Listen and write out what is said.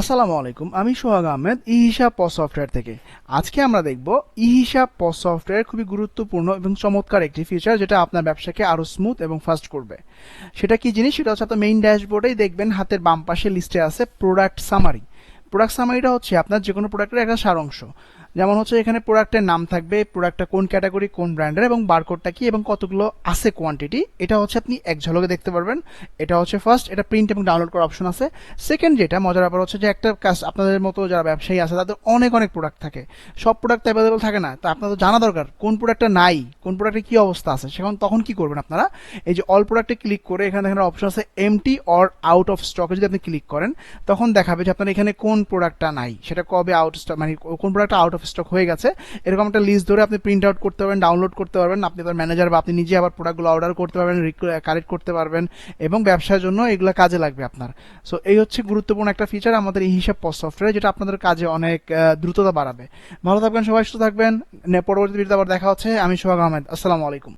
আসসালামু আলাইকুম, আমি সোহাগ আহমেদ ই হিসাব পস সফটওয়্যার থেকে। আজকে আমরা দেখব ই হিসাব পস সফটওয়্যার খুবই গুরুত্বপূর্ণ এবং চমৎকার একটি ফিচার যেটা আপনার ব্যবসাকে আরও স্মুথ এবং ফাস্ট করবে। সেটা কি জিনিস? সেটা হচ্ছে আপনার মেইন ড্যাশবোর্ডেই দেখবেন হাতের বাম পাশে লিস্টে আছে প্রোডাক্ট সামারি প্রোডাক্ট সামারিটা হচ্ছে আপনার যে কোনো প্রোডাক্টের একটা সারাংশ। যেমন হচ্ছে এখানে প্রোডাক্টের নাম থাকবে প্রোডাক্টটা কোন ক্যাটাগরি কোন ব্র্যান্ডের এবং বারকোডটা কি, এবং কতগুলো আছে কোয়ান্টিটি এটা হচ্ছে আপনি এক ঝলকে দেখতে পারবেন। এটা হচ্ছে ফার্স্ট এটা প্রিন্ট এবং ডাউনলোড করার অপশন আছে। সেকেন্ড যেটা, মজার ব্যাপার হচ্ছে যে একটা কাজ আপনাদের মতো যারা ব্যবসায়ী আছে, তাদের অনেক অনেক প্রোডাক্ট থাকে। সব প্রোডাক্ট অ্যাভেলেবল থাকে না, তা আপনাদের জানা দরকার, কোন প্রোডাক্টটা নাই, কোন প্রোডাক্টের কী অবস্থা আছে, সেখন তখন কি করবেন আপনারা? এই যে অল প্রোডাক্টে ক্লিক করে এখানে এখানে অপশন আছে এমটি অর আউট অফ স্টকে যদি আপনি ক্লিক করেন, তখন দেখাবে যে আপনার এখানে কোন প্রোডাক্টটা নাই, সেটা কবে আউট মানে কোন প্রোডাক্টটা আউট অফ স্টক হয়ে গেছে। এরকম একটা লিস্ট ধরে আপনি প্রিন্ট আউট করতে পারবেন ডাউনলোড করতে পারবেন, আপনি আপনার ম্যানেজার বা আপনি নিজে আবার প্রোডাক্টগুলো অর্ডার করতে পারবেন কালেক্ট করতে পারবেন এবং ব্যবসার জন্য এগুলো কাজে লাগবে আপনার। সো এই হচ্ছে গুরুত্বপূর্ণ একটা ফিচার আমাদের এই হিসাব সফটওয়্যার যেটা আপনাদের কাজে অনেক দ্রুততা বাড়াবে। ভালো থাকবেন, সবাই সুস্থ থাকবেন। পরবর্তী ভিডিওতে আবার দেখা হচ্ছে। আমি সোহাগ আহমেদ। আসসালামু আলাইকুম।